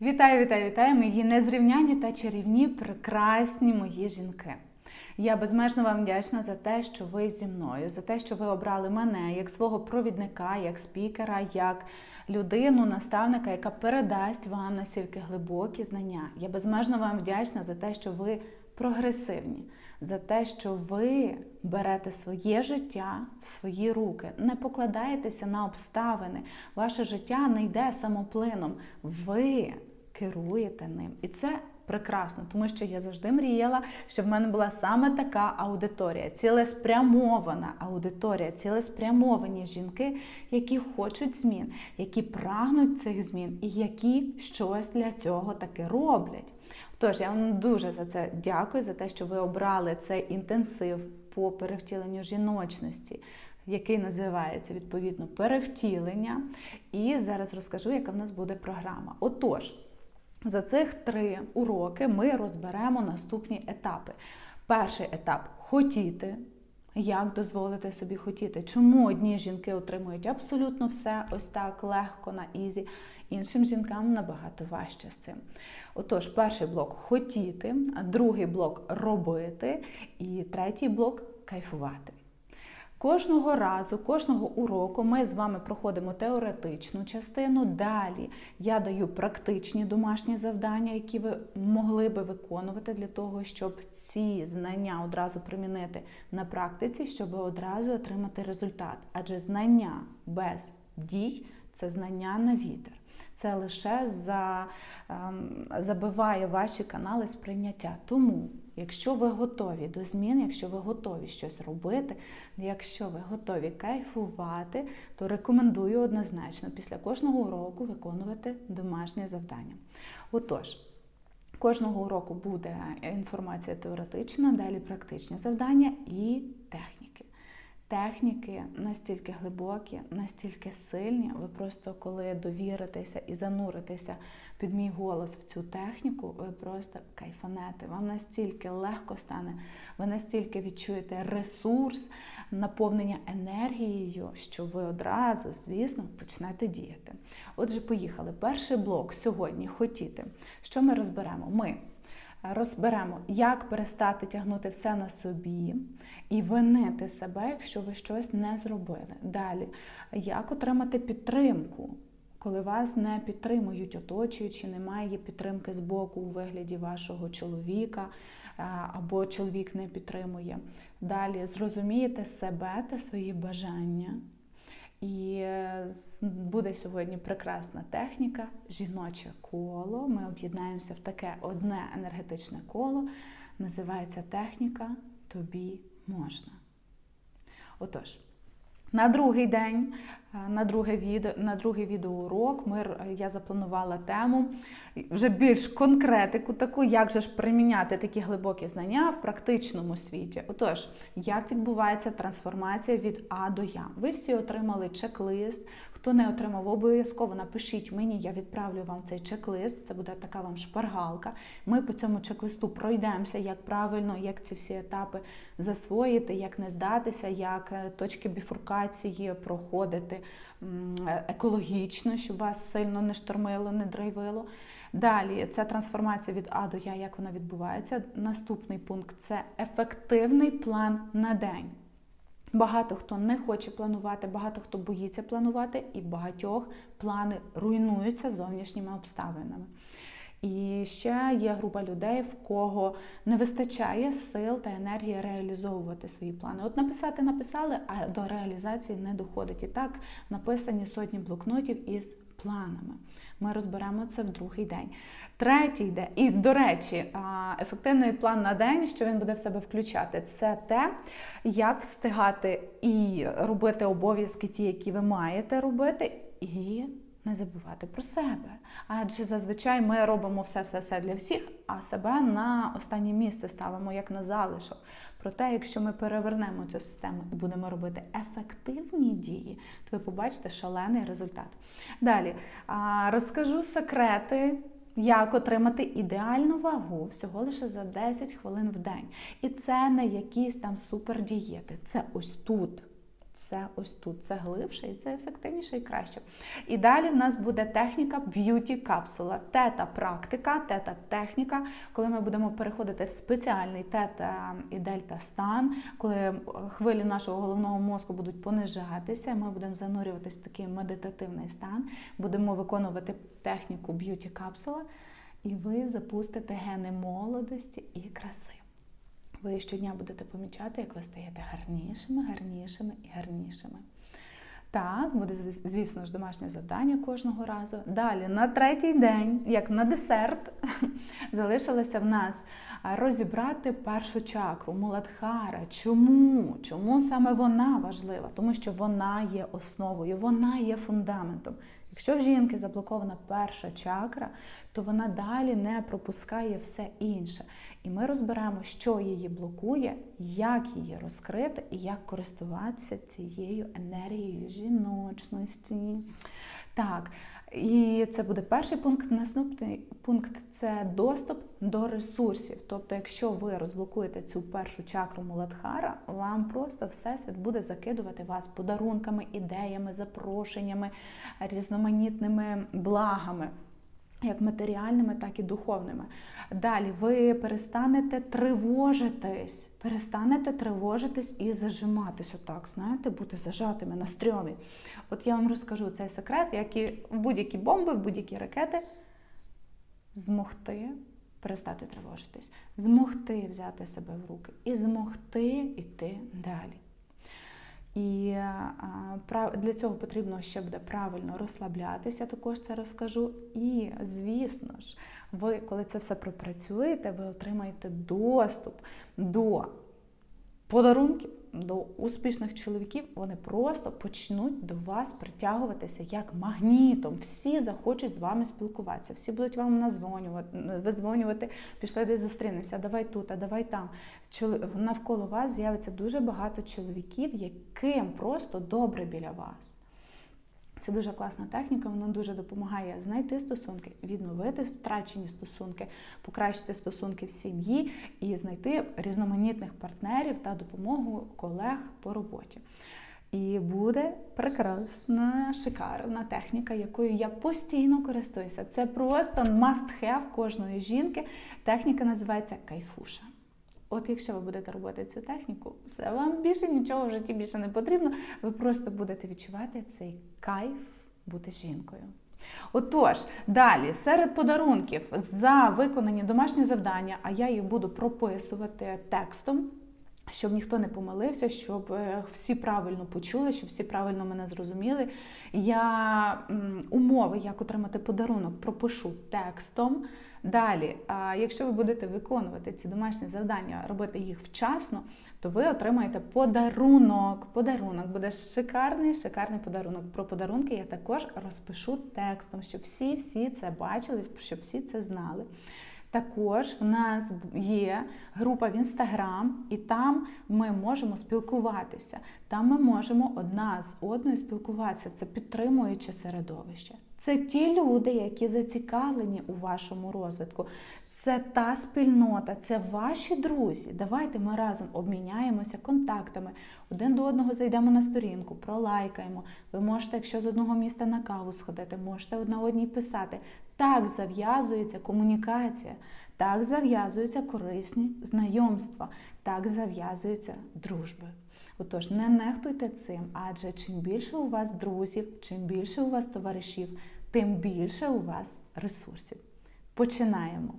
Вітаю, вітаю, вітаю, мої незрівняні та чарівні, прекрасні мої жінки. Я безмежно вам вдячна за те, що ви зі мною, за те, що ви обрали мене як свого провідника, як спікера, як людину, наставника, яка передасть вам настільки глибокі знання. Я безмежно вам вдячна за те, що ви прогресивні, за те, що ви берете своє життя в свої руки, не покладаєтеся на обставини. Ваше життя не йде самоплином. Ви керуєте ним. І це прекрасно, тому що я завжди мріяла, щоб в мене була саме така аудиторія, цілеспрямована аудиторія, цілеспрямовані жінки, які хочуть змін, які прагнуть цих змін і які щось для цього таки роблять. Тож я вам дуже за це дякую, за те, що ви обрали цей інтенсив по перевтіленню жіночності. Який називається відповідно перевтілення, і зараз розкажу, яка в нас буде програма. Отож, за цих три уроки ми розберемо наступні етапи. Перший етап хотіти. Як дозволити собі хотіти? Чому одні жінки отримують абсолютно все ось так легко на ізі, іншим жінкам набагато важче з цим. Отож, перший блок хотіти, другий блок робити, і третій блок кайфувати. Кожного разу, кожного уроку ми з вами проходимо теоретичну частину. Далі я даю практичні домашні завдання, які ви могли би виконувати для того, щоб ці знання одразу примінити на практиці, щоб одразу отримати результат. Адже знання без дій це знання на вітер. Це лише за, ем, забиває ваші канали сприйняття. Тому, якщо ви готові до змін, якщо ви готові щось робити, якщо ви готові кайфувати, то рекомендую однозначно після кожного уроку виконувати домашнє завдання. Отож. Кожного уроку буде інформація теоретична, далі практичні завдання і техніки. Техніки настільки глибокі, настільки сильні. Ви просто коли довіритеся і зануритеся під мій голос в цю техніку, ви просто кайфанете. Вам настільки легко стане, ви настільки відчуєте ресурс, наповнення енергією, що ви одразу, звісно, почнете діяти. Отже, поїхали. Перший блок сьогодні хотіти. Що ми розберемо? Ми розберемо, як перестати тягнути все на собі і винити себе, якщо ви щось не зробили. Далі, як отримати підтримку, коли вас не підтримують оточуючи, немає підтримки з боку у вигляді вашого чоловіка, або чоловік не підтримує. Далі зрозумієте себе та свої бажання. І буде сьогодні прекрасна техніка, жіноче коло. Ми об'єднаємося в таке одне енергетичне коло. Називається техніка Тобі можна. Отож, на другий день, на друге відео, на другий відеоурок ми, я запланувала тему вже більш конкретику, таку, як же ж приміняти такі глибокі знання в практичному світі. Отож, як відбувається трансформація від А до Я? Ви всі отримали чек-лист. Хто не отримав, обов'язково напишіть мені, я відправлю вам цей чек-лист. Це буде така вам шпаргалка. Ми по цьому чек-листу пройдемося, як правильно, як ці всі етапи засвоїти, як не здатися, як точки біфуркації проходити екологічно, щоб вас сильно не штормило, не драйвило. Далі ця трансформація від А до Я, як вона відбувається. Наступний пункт це ефективний план на день. Багато хто не хоче планувати, багато хто боїться планувати, і багатьох плани руйнуються зовнішніми обставинами. І ще є група людей, в кого не вистачає сил та енергії реалізовувати свої плани. От написати написали, а до реалізації не доходить. І так написані сотні блокнотів із планами. Ми розберемо це в другий день. Третій день, і, до речі, ефективний план на день, що він буде в себе включати, це те, як встигати і робити обов'язки, ті, які ви маєте робити, і не забувати про себе. Адже зазвичай ми робимо все-все-все для всіх, а себе на останнє місце ставимо як на залишок. Проте, якщо ми перевернемо цю систему і будемо робити ефективні дії, то ви побачите шалений результат. Далі розкажу секрети. Як отримати ідеальну вагу всього лише за 10 хвилин в день. І це не якісь там супердієти. Це ось тут Це ось тут, це глибше і це ефективніше і краще. І далі в нас буде техніка б'юті капсула. Тета практика, тета техніка, коли ми будемо переходити в спеціальний тета і дельта стан, коли хвилі нашого головного мозку будуть понижатися, ми будемо занурюватися в такий медитативний стан, будемо виконувати техніку б'юті капсула, і ви запустите гени молодості і краси. Ви щодня будете помічати, як ви стаєте гарнішими, гарнішими і гарнішими. Так, буде, звісно ж, домашнє завдання кожного разу. Далі, на третій день, як на десерт, залишилося в нас розібрати першу чакру, Муладхара. Чому? Чому саме вона важлива? Тому що вона є основою, вона є фундаментом. Якщо в жінки заблокована перша чакра, то вона далі не пропускає все інше. І ми розберемо, що її блокує, як її розкрити і як користуватися цією енергією жіночності. Так, і це буде перший пункт. Наступний пункт це доступ до ресурсів. Тобто, якщо ви розблокуєте цю першу чакру Муладхара, вам просто всесвіт буде закидувати вас подарунками, ідеями, запрошеннями, різноманітними благами як матеріальними, так і духовними. Далі ви перестанете тривожитись, перестанете тривожитись і зажиматись, отак, знаєте, бути зажатими на стрьомі. От я вам розкажу цей секрет, як і в будь-які бомби, в будь-які ракети змогти перестати тривожитись, змогти взяти себе в руки і змогти йти далі. І для цього потрібно ще буде правильно розслаблятися, також це розкажу. І, звісно ж, ви, коли це все пропрацюєте, ви отримаєте доступ до подарунків до успішних чоловіків, вони просто почнуть до вас притягуватися як магнітом. Всі захочуть з вами спілкуватися, всі будуть вам назвонювати, видзвонювати, пішли десь зустрінемося, давай тут, а давай там. Навколо вас з'явиться дуже багато чоловіків, яким просто добре біля вас. Це дуже класна техніка, вона дуже допомагає знайти стосунки, відновити втрачені стосунки, покращити стосунки в сім'ї і знайти різноманітних партнерів та допомогу колег по роботі. І буде прекрасна, шикарна техніка, якою я постійно користуюся. Це просто must-have кожної жінки. Техніка називається кайфуша. От якщо ви будете робити цю техніку, все вам більше нічого в житті більше не потрібно. Ви просто будете відчувати цей кайф бути жінкою. Отож, далі, серед подарунків за виконані домашні завдання, а я їх буду прописувати текстом. Щоб ніхто не помилився, щоб е, всі правильно почули, щоб всі правильно мене зрозуміли. Я умови, як отримати подарунок, пропишу текстом. Далі, якщо ви будете виконувати ці домашні завдання, робити їх вчасно, то ви отримаєте подарунок. Подарунок буде шикарний, шикарний подарунок. Про подарунки я також розпишу текстом, щоб всі-всі це бачили, щоб всі це знали. Також в нас є група в інстаграм, і там ми можемо спілкуватися. Там ми можемо одна з одною спілкуватися. Це підтримуюче середовище. Це ті люди, які зацікавлені у вашому розвитку. Це та спільнота, це ваші друзі. Давайте ми разом обміняємося контактами. Один до одного зайдемо на сторінку, пролайкаємо. Ви можете, якщо з одного міста на каву сходити, можете одна одній писати. Так зав'язується комунікація, так зав'язуються корисні знайомства, так зав'язуються дружби. Отож, не нехтуйте цим, адже чим більше у вас друзів, чим більше у вас товаришів, тим більше у вас ресурсів. Починаємо.